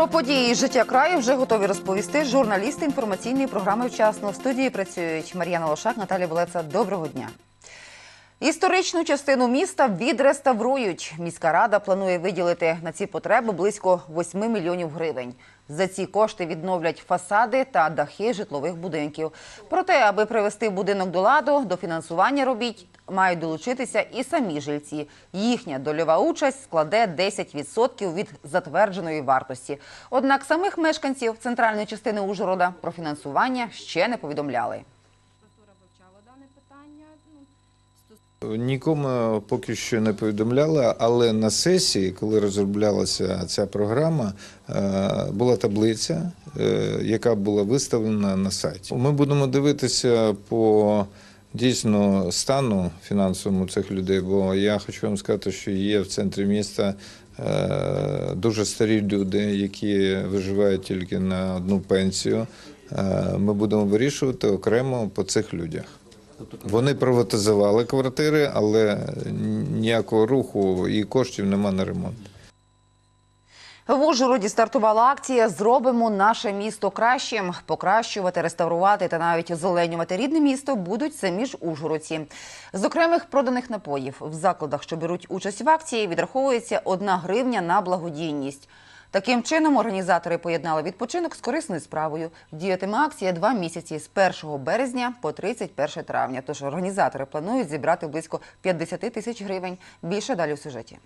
Про події життя краю вже готові розповісти журналісти інформаційної програми «Вчасно». В студії працюють Мар'яна Лошак, Наталія Болеца. Доброго дня. Історичну частину міста відреставрують. Міська рада планує виділити на ці потреби близько 8 мільйонів гривень. За ці кошти відновлять фасади та дахи житлових будинків. Проте, аби привести будинок до ладу, до фінансування робіт мають долучитися і самі жильці. Їхня дольова участь складе 10% від затвердженої вартості. Однак самих мешканців центральної частини Ужгорода про фінансування ще не повідомляли. Нікому поки що не повідомляли, але на сесії, коли розроблялася ця програма, е, була таблиця, е, яка була виставлена на сайті. Ми будемо дивитися по дійсно стану фінансовому цих людей, бо я хочу вам сказати, що є в центрі міста е, дуже старі люди, які виживають тільки на одну пенсію. Ми будемо вирішувати окремо по цих людях. Вони приватизували квартири, але ніякого руху і коштів нема на ремонт. В Ужгороді стартувала акція Зробимо наше місто кращим. Покращувати, реставрувати та навіть озеленювати рідне місто будуть самі ж ужгородці. З окремих проданих напоїв в закладах, що беруть участь в акції, відраховується одна гривня на благодійність. Таким чином, організатори поєднали відпочинок з корисною справою. Діятиме акція два місяці з 1 березня по 31 травня. Тож організатори планують зібрати близько 50 тисяч гривень. Більше далі у сюжеті.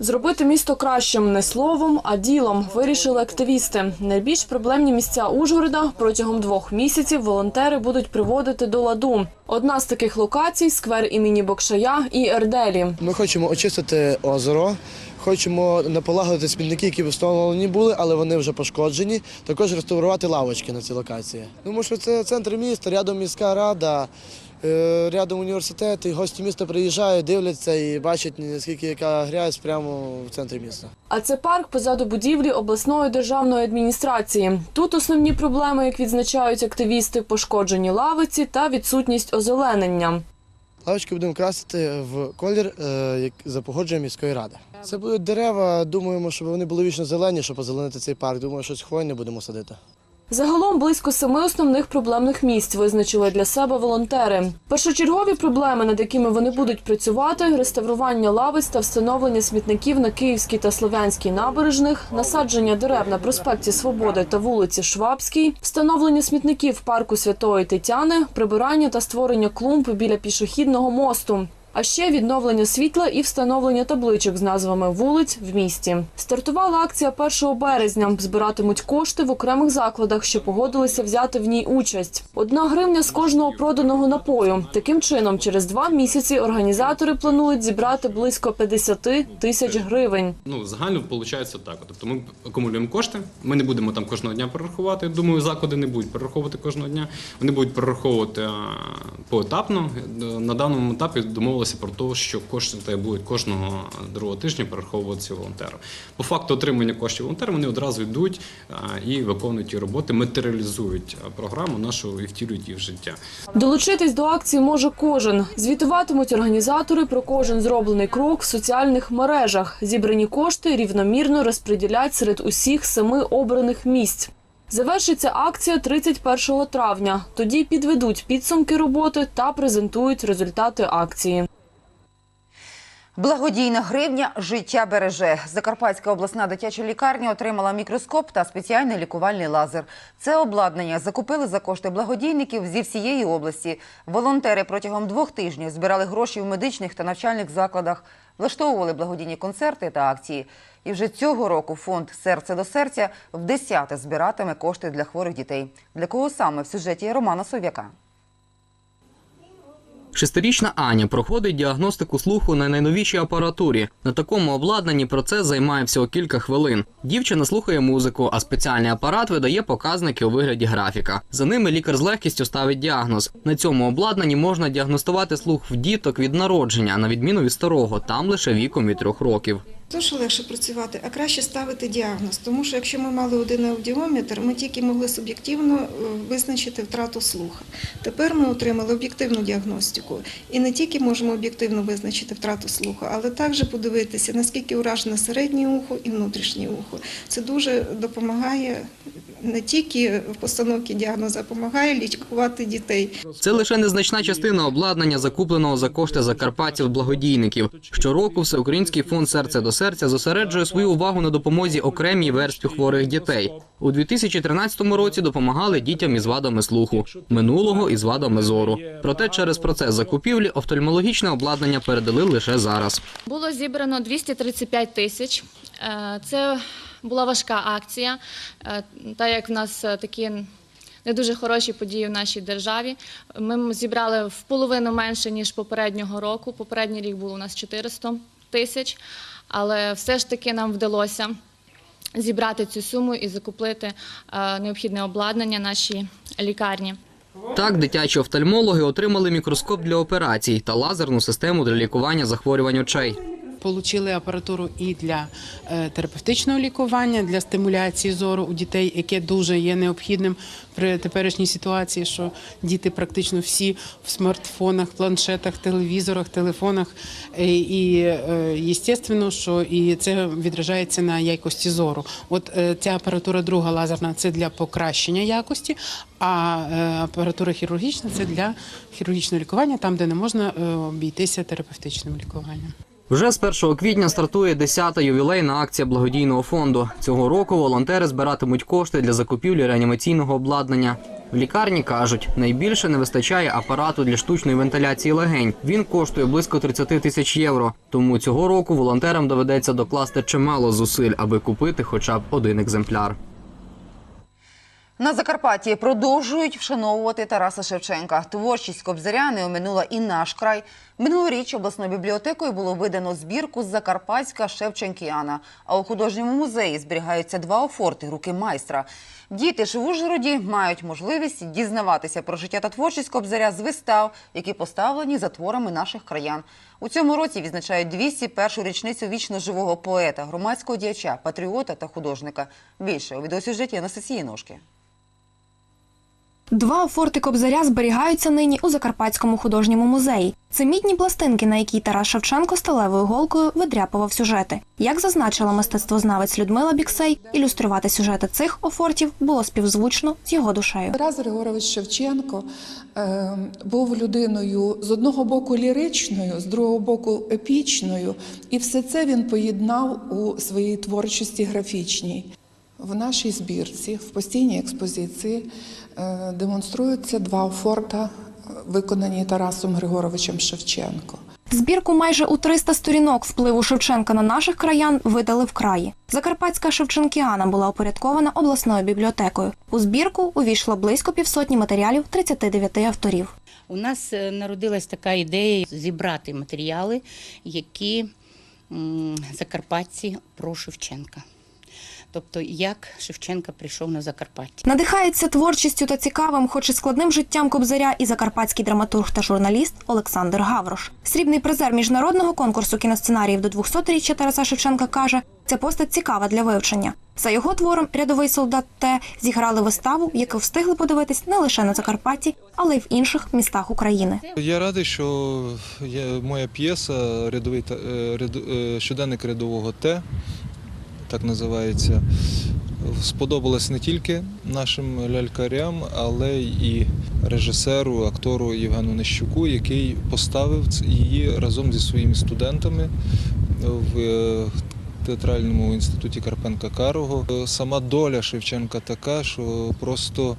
Зробити місто кращим не словом, а ділом вирішили активісти. Найбільш проблемні місця Ужгорода протягом двох місяців волонтери будуть приводити до ладу. Одна з таких локацій сквер імені Бокшая і Ерделі. Ми хочемо очистити озеро, хочемо наполагодити смітники, які встановлені були, але вони вже пошкоджені. Також реставрувати лавочки на цій локації. Тому що це центр міста, рядом міська рада, рядом університет, і гості міста приїжджають, дивляться і бачать, наскільки яка грязь прямо в центрі міста. А це парк позаду будівлі обласної державної адміністрації. Тут основні проблеми, як відзначають активісти, пошкоджені лавиці та відсутність озеленення. Лавочки будемо красити в колір е, як за погодженням міської ради. Це будуть дерева. Думаємо, щоб вони були вічно зелені, щоб озеленити цей парк. Думаю, щось хвойне будемо садити. Загалом близько семи основних проблемних місць визначили для себе волонтери. Першочергові проблеми, над якими вони будуть працювати: реставрування лавиць та встановлення смітників на Київській та Слов'янській набережних, насадження дерев на проспекті Свободи та вулиці Швабській, встановлення смітників парку Святої Тетяни, прибирання та створення клумб біля пішохідного мосту. А ще відновлення світла і встановлення табличок з назвами вулиць в місті. Стартувала акція 1 березня. Збиратимуть кошти в окремих закладах, що погодилися взяти в ній участь. Одна гривня з кожного проданого напою. Таким чином, через два місяці організатори планують зібрати близько 50 тисяч гривень. Ну, загально виходить так. Тобто ми акумулюємо кошти, ми не будемо там кожного дня перерахувати. Думаю, заклади не будуть перераховувати кожного дня. Вони будуть перераховувати поетапно. На даному етапі домовилися про те, що кошти будуть кожного другого тижня перераховуватися волонтеру. По факту отримання коштів волонтера вони одразу йдуть і виконують ті роботи, матеріалізують програму нашу і втілюють її в життя. Долучитись до акції може кожен. Звітуватимуть організатори про кожен зроблений крок в соціальних мережах. Зібрані кошти рівномірно розподілять серед усіх семи обраних місць. Завершиться акція 31 травня. Тоді підведуть підсумки роботи та презентують результати акції. Благодійна гривня життя береже. Закарпатська обласна дитяча лікарня отримала мікроскоп та спеціальний лікувальний лазер. Це обладнання закупили за кошти благодійників зі всієї області. Волонтери протягом двох тижнів збирали гроші в медичних та навчальних закладах, влаштовували благодійні концерти та акції. І вже цього року фонд Серце до серця в десяте збиратиме кошти для хворих дітей. Для кого саме в сюжеті Романа Сов'яка. Шестирічна Аня проходить діагностику слуху на найновішій апаратурі. На такому обладнанні процес займає всього кілька хвилин. Дівчина слухає музику, а спеціальний апарат видає показники у вигляді графіка. За ними лікар з легкістю ставить діагноз. На цьому обладнанні можна діагностувати слух в діток від народження, на відміну від старого, там лише віком від трьох років. То, що легше працювати, а краще ставити діагноз. Тому що якщо ми мали один аудіометр, ми тільки могли суб'єктивно е, визначити втрату слуха. Тепер ми отримали об'єктивну діагностику. І не тільки можемо об'єктивно визначити втрату слуха, але також подивитися, наскільки уражено середнє ухо і внутрішнє ухо. Це дуже допомагає не тільки в постановці діагнозу, а допомагає лікувати дітей. Це лише незначна частина обладнання, закупленого за кошти закарпатців-благодійників. Щороку Всеукраїнський фонд серце до серця зосереджує свою увагу на допомозі окремій верстві хворих дітей. У 2013 році допомагали дітям із вадами слуху, минулого із вадами зору. Проте через процес закупівлі офтальмологічне обладнання передали лише зараз. Було зібрано 235 тисяч. Е, Це була важка акція, е, так як в нас е, такі не дуже хороші події в нашій державі. Ми зібрали в половину менше ніж попереднього року. Попередній рік було у нас 400 тисяч, але все ж таки нам вдалося зібрати цю суму і закупити е, необхідне обладнання нашій лікарні. Так, дитячі офтальмологи отримали мікроскоп для операцій та лазерну систему для лікування захворювань очей. Получили апаратуру і для е, терапевтичного лікування, для стимуляції зору у дітей, яке дуже є необхідним при теперішній ситуації, що діти практично всі в смартфонах, планшетах, телевізорах, телефонах. Е, І е, звісно, що і це відражається на якості зору. От е, ця апаратура друга лазерна це для покращення якості, а е, апаратура хірургічна це для хірургічного лікування, там, де не можна е, обійтися терапевтичним лікуванням. Вже з 1 квітня стартує 10-та ювілейна акція благодійного фонду. Цього року волонтери збиратимуть кошти для закупівлі реанімаційного обладнання. В лікарні кажуть, найбільше не вистачає апарату для штучної вентиляції легень. Він коштує близько 30 тисяч євро. Тому цього року волонтерам доведеться докласти чимало зусиль, аби купити хоча б один екземпляр. На Закарпатті продовжують вшановувати Тараса Шевченка. Творчість Кобзаря не оминула і наш край. Минулоріч обласною бібліотекою було видано збірку Закарпатська Шевченкіана. А у художньому музеї зберігаються два офорти руки майстра. Діти ж в Ужгороді мають можливість дізнаватися про життя та творчість Кобзаря з вистав, які поставлені за творами наших краян. У цьому році відзначають 201-шу річницю вічно живого поета, громадського діяча, патріота та художника. Більше у відеосюжеті Анастасії Ножки. Два форти Кобзаря зберігаються нині у Закарпатському художньому музеї. Це мідні пластинки, на які Тарас Шевченко сталевою голкою видряпував сюжети. Як зазначила мистецтвознавець Людмила Біксей, ілюструвати сюжети цих офортів було співзвучно з його душею. Тарас Григорович Шевченко е, був людиною з одного боку ліричною, з другого боку епічною, і все це він поєднав у своїй творчості графічній. В нашій збірці, в постійній експозиції, е, демонструються два форта, е, виконані Тарасом Григоровичем Шевченко. Збірку майже у 300 сторінок впливу Шевченка на наших краян видали в краї. Закарпатська Шевченкіана була упорядкована обласною бібліотекою. У збірку увійшло близько півсотні матеріалів 39 авторів. У нас е, народилась така ідея зібрати матеріали, які закарпатці про Шевченка. Тобто, як Шевченка прийшов на Закарпаття. Надихається творчістю та цікавим, хоч і складним життям Кобзаря, і закарпатський драматург та журналіст Олександр Гаврош. Срібний призер міжнародного конкурсу кіносценаріїв до 200-річчя Тараса Шевченка каже, ця постать цікава для вивчення. За його твором рядовий солдат Т зіграли виставу, яку встигли подивитись не лише на Закарпатті, але й в інших містах України. Я радий, що моя п'єса рядовий та- е, е, щоденник рядового Т, так називається. Сподобалась не тільки нашим лялькарям, але і режисеру, актору Євгену Нещуку, який поставив її разом зі своїми студентами в е, театральному інституті Карпенка Карого. Е, Сама доля Шевченка така, що просто е,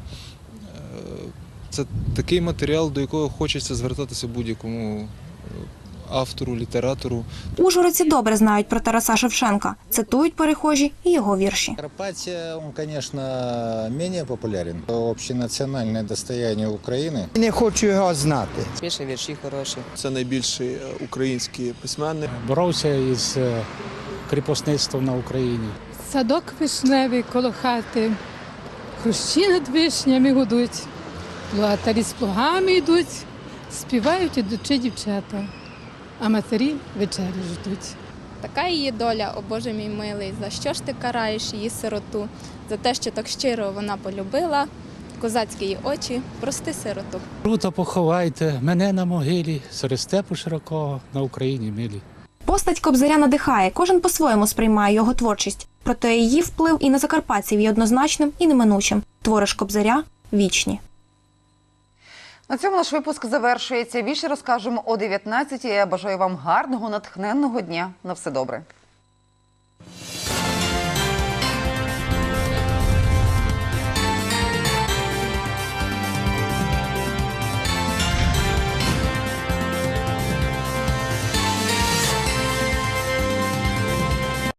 це такий матеріал, до якого хочеться звертатися будь-якому автору, літератору. Ужгородці добре знають про Тараса Шевченка, цитують перехожі і його вірші. Карпатия, он, конечно, менее популярен. Общенациональное достояние Украины. Не хочу його знати. Пише вірші хороші. Це найбільший е, український письменник. Боровся із е, кріпосництвом на Україні. Садок вишневий коло хати, хрущі над вишнями гудуть, плугатарі з плугами йдуть, співають ідучи дівчата, а матері вечері ждуть. така її доля, о Боже мій милий, за що ж ти караєш її сироту? За те, що так щиро вона полюбила, козацькі її очі, прости сироту. Круто поховайте мене на могилі, серед степу широкого на Україні милі. Постать Кобзаря надихає, кожен по-своєму сприймає його творчість. Проте її вплив і на закарпатців є однозначним і неминучим. Твори ж Кобзаря вічні. На цьому наш випуск завершується. Більше розкажемо о 19-й. Я бажаю вам гарного, натхненного дня. На все добре.